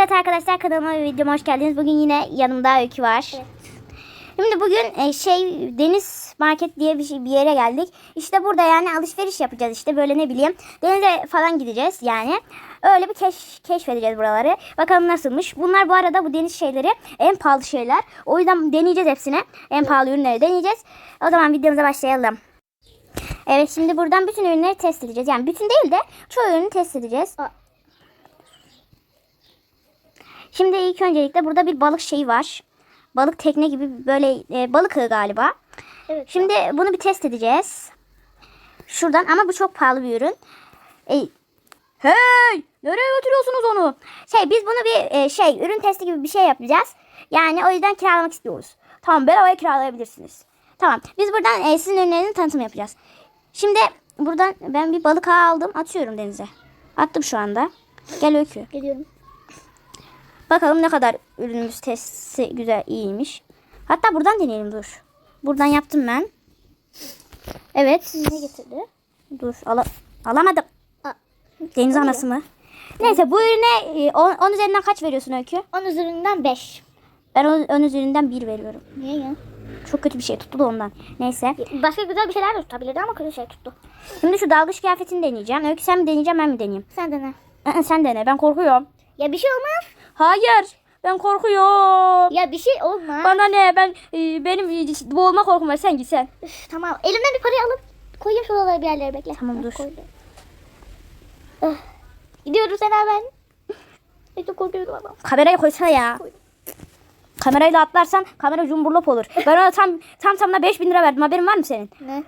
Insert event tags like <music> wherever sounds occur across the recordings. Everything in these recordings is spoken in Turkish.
Evet arkadaşlar kanalıma ve videoma hoş geldiniz. Bugün yine yanımda Öykü var. Evet. Şimdi bugün e, şey Deniz Market diye bir, şey, bir yere geldik. İşte burada yani alışveriş yapacağız işte böyle ne bileyim. Denize falan gideceğiz yani. Öyle bir keş, keşfedeceğiz buraları. Bakalım nasılmış. Bunlar bu arada bu deniz şeyleri en pahalı şeyler. O yüzden deneyeceğiz hepsini. En pahalı ürünleri deneyeceğiz. O zaman videomuza başlayalım. Evet şimdi buradan bütün ürünleri test edeceğiz. Yani bütün değil de çoğu ürünü test edeceğiz. Şimdi ilk öncelikle burada bir balık şeyi var. Balık tekne gibi böyle e, balık ağı galiba. Evet. Şimdi bunu bir test edeceğiz. Şuradan ama bu çok pahalı bir ürün. E, hey! Nereye götürüyorsunuz onu? Şey biz bunu bir e, şey ürün testi gibi bir şey yapacağız. Yani o yüzden kiralamak istiyoruz. Tamam bedavaya kiralayabilirsiniz. Tamam biz buradan e, sizin ürünlerinizin tanıtımı yapacağız. Şimdi buradan ben bir balık ağı aldım atıyorum denize. Attım şu anda. Gel Öykü. Geliyorum. Bakalım ne kadar ürünümüz testi güzel iyiymiş. Hatta buradan deneyelim dur. Buradan yaptım ben. Evet. Ne getirdi? Dur ala alamadım. Aa, Deniz anası mı? Neyse bu ürüne 10 üzerinden kaç veriyorsun Öykü? 10 üzerinden 5. Ben 10 üzerinden 1 veriyorum. Niye ya? Çok kötü bir şey tuttu da ondan. Neyse. Başka güzel bir şeyler de tutabilirdi ama kötü şey tuttu. Şimdi şu dalgıç kıyafetini deneyeceğim. Öykü sen mi deneyeceğim ben mi deneyeyim? Sen dene. Sen dene ben korkuyorum. Ya bir şey olmaz. Hayır ben korkuyorum. Ya bir şey olmaz. Bana ne ben e, benim e, boğulma korkum var sen git sen. Üf, tamam. Elimden bir parayı alıp koyayım şuralara bir yerlere bekle. Tamam, Heh, dur. koydum. Ah, Gidiyoruz sen ben. <laughs> Ben çok korkuyorum ama. Kamerayı koysana ya. Kamerayla atlarsan kamera cumburlop olur. Ben ona tam tam tamına 5000 lira verdim. Haberin var mı senin? Ne?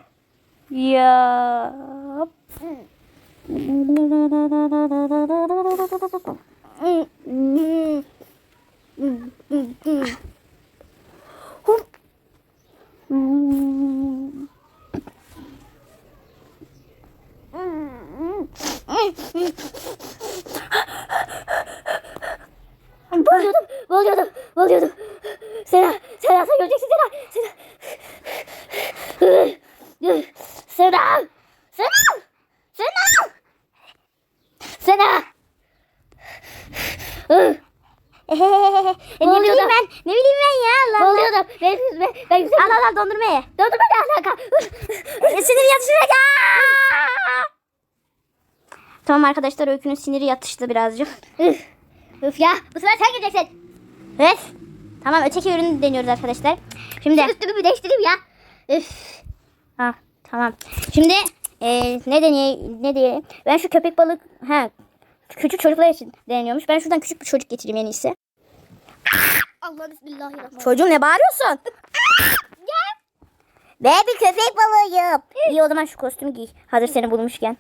Ya. <laughs> 먹여줘 먹여줘 먹여줘 세라 세라 살려줘 세라 세라 세라 세라 <laughs> ne bileyim ben? Ne bileyim ben ya Allah. Boğuluyordum. Ben, ben, ben yüzüm. Al al al dondurma ye. Ben ne alaka? <laughs> E, Sinir yatışacak. Tamam arkadaşlar Öykü'nün siniri yatıştı birazcık. Üf. Üf ya bu sefer sen geleceksin. Evet. Tamam öteki ürünü deniyoruz arkadaşlar. Şimdi Üstümü bir değiştireyim ya. Üf. Ha tamam. Şimdi eee ne deneye ne diye ben şu köpek balık ha küçük çocuklar için deneniyormuş. Ben şuradan küçük bir çocuk getireyim en iyisi. Allah bismillahirrahmanirrahim. Çocuğum ne bağırıyorsun? Ve bir köpek balığıyım. İyi o zaman şu kostümü giy. Hazır seni bulmuşken.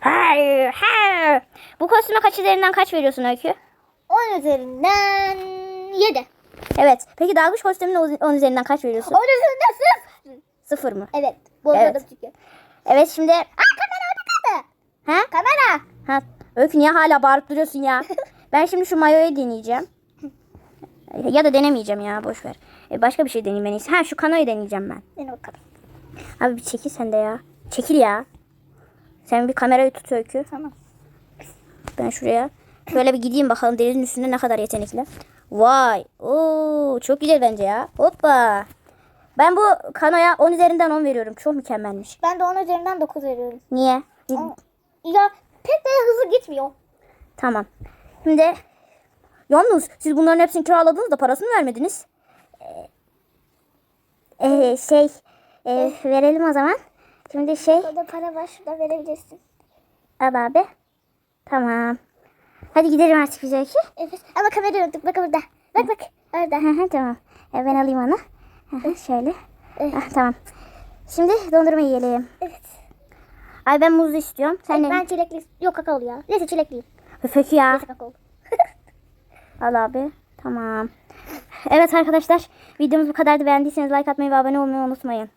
Hayır, hayır. Bu kostüme kaç üzerinden kaç veriyorsun Öykü? 10 üzerinden 7. Evet. Peki dalgıç kostümüne 10 üzerinden kaç veriyorsun? 10 üzerinden 0. Sıfır mı? Evet. Boğuladım Evet. çünkü. Evet şimdi. Aa kamera orada kaldı. Ha? Kamera. Ha, Öykü niye hala bağırıp duruyorsun ya? <laughs> ben şimdi şu mayoyu deneyeceğim. Ya da denemeyeceğim ya boş ver. E, başka bir şey deneyeyim en iyisi. Ha şu kanoyu deneyeceğim ben. Dene bakalım. Abi bir çekil sen de ya. Çekil ya. Sen bir kamerayı tut Öykü. Tamam. Ben şuraya. Şöyle bir gideyim bakalım denizin üstünde ne kadar yetenekli. Vay. Oo, çok güzel bence ya. Hoppa. Ben bu kanoya 10 üzerinden 10 veriyorum. Çok mükemmelmiş. Ben de 10 üzerinden 9 veriyorum. Niye? Ya pek de hızlı gitmiyor. Tamam. Şimdi yalnız siz bunların hepsini kiraladınız da parasını vermediniz. Ee, ee, şey ee, verelim o zaman. Şimdi şey Burada para var şurada verebilirsin. al abi. Tamam. Hadi gidelim artık biz Öykü. Evet. Ama kamerayı unuttuk. Bak burada. Bak bak. Orada. Tamam. E, ben alayım onu. Hı, Şöyle. Ah, tamam. Şimdi dondurma yiyelim. Evet. Ay ben muzlu istiyorum. Sen ne? Ben çilekli. Yok kakaolu ya. Neyse çilekliyim. Öfök ya. Neyse kakaolu. <laughs> Al abi. Tamam. Evet arkadaşlar videomuz bu kadardı. Beğendiyseniz like atmayı ve abone olmayı unutmayın.